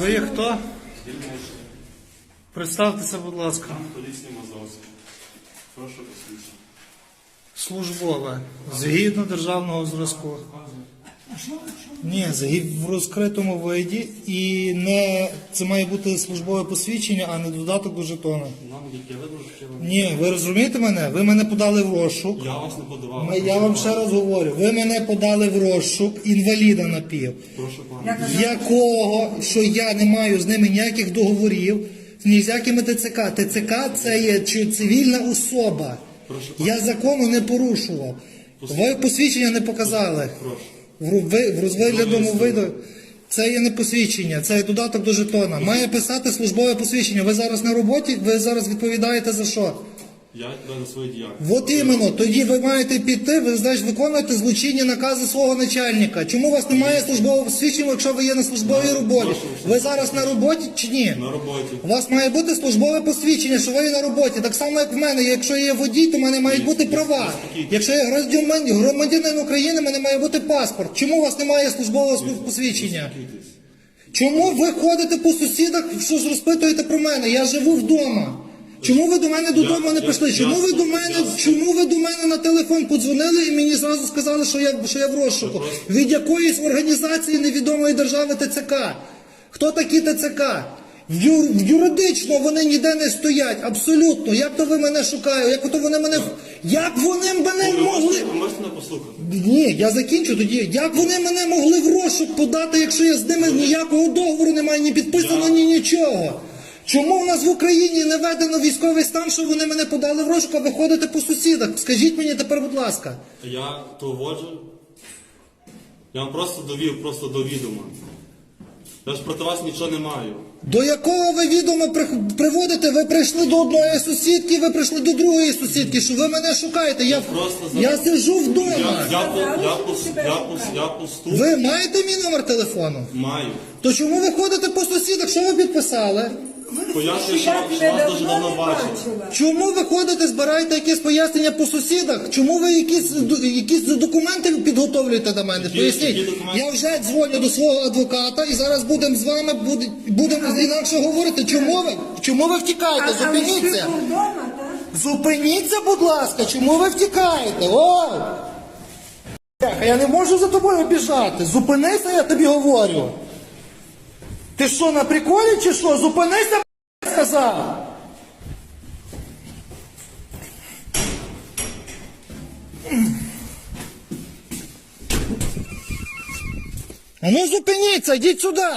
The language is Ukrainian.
ви є хто? Представтеся, будь ласка. Мазовський. Прошу. Службове. Згідно державного зразку. Ні, згідно в розкритому виді і не це має бути службове посвідчення, а не додаток до жетона. Нам яке що. Ні, ви розумієте мене? Ви мене подали в розшук. Я вас не подавав. Ми- Я вам ще раз говорю, ви мене подали в розшук інваліда напів, Прошу пана. Якого, що я не маю з ними ніяких договорів, ні з якими ТЦК. ТЦК це є чи- цивільна особа. Прошу Я закону не порушував. Ви посвідчення не показали. Прошу. В, розвиглядому виду. Це є не посвідчення, це є додаток до жетона. Має писати службове посвідчення. Ви зараз на роботі, ви зараз відповідаєте за що? Я відповідаю за свої діяльність. От іменно, тоді ви маєте піти, ви значить виконуєте злочинні накази свого начальника. Чому у вас немає службового посвідчення, якщо ви є на службовій роботі? Ви зараз на роботі чи ні? На роботі. У вас має бути службове посвідчення, що ви є на роботі. Так само, як в мене. Якщо я є водій, то в мене мають бути права. Якщо я громадянин, громадянин України, в мене має бути паспорт. Чому у вас немає службового посвідчення? Чому ви ходите по сусідах, що ж розпитуєте про мене? Я живу вдома. Чому ви до мене додому не прийшли? Чому ви до мене, чому ви до мене на телефон подзвонили і мені зразу сказали, що я, що я в розшуку? Від якоїсь організації невідомої держави ТЦК? Хто такі ТЦК? В юридично вони ніде не стоять, абсолютно. Як то ви мене шукаєте? Як то вони мене. Як вони мене могли. Ні, я закінчу тоді. Як вони мене могли в розшук подати, якщо я з ними ніякого договору немає, ні підписано, ні нічого? Чому в нас в Україні не введено військовий стан, що вони мене подали в розшук, а ви ходите по сусідах? Скажіть мені тепер, будь ласка. Я то вводжу. Я вам просто довів, просто до відома. Я ж проти вас нічого не маю. До якого ви відомо приводите? Ви прийшли до одної сусідки, ви прийшли до другої сусідки, що ви мене шукаєте. Я, Просто я сиджу Я, вдома. я, я, тебе я, я поступ Ви маєте мій номер телефону? маю. То чому ви ходите по сусідах? Що ви підписали? Пояснюю, що, вас дуже давно бачила. Чому ви ходите, збираєте якісь пояснення по сусідах? Чому ви якісь, ду- якісь документи підготовлюєте до мене? Які- Поясніть. які документи? Я вже дзвоню до свого адвоката і зараз будемо з вами буде- будемо інакше говорити. Чому ви? Чому ви втікаєте? Зупиніться. вдома, так? Зупиніться, будь ласка, чому ви втікаєте? О! Я не можу за тобою біжати. Зупинися, я тобі говорю. Ти що, на приколі чи що? Зупинися, б***ь, сказав. А ну зупиніться, йдіть сюди.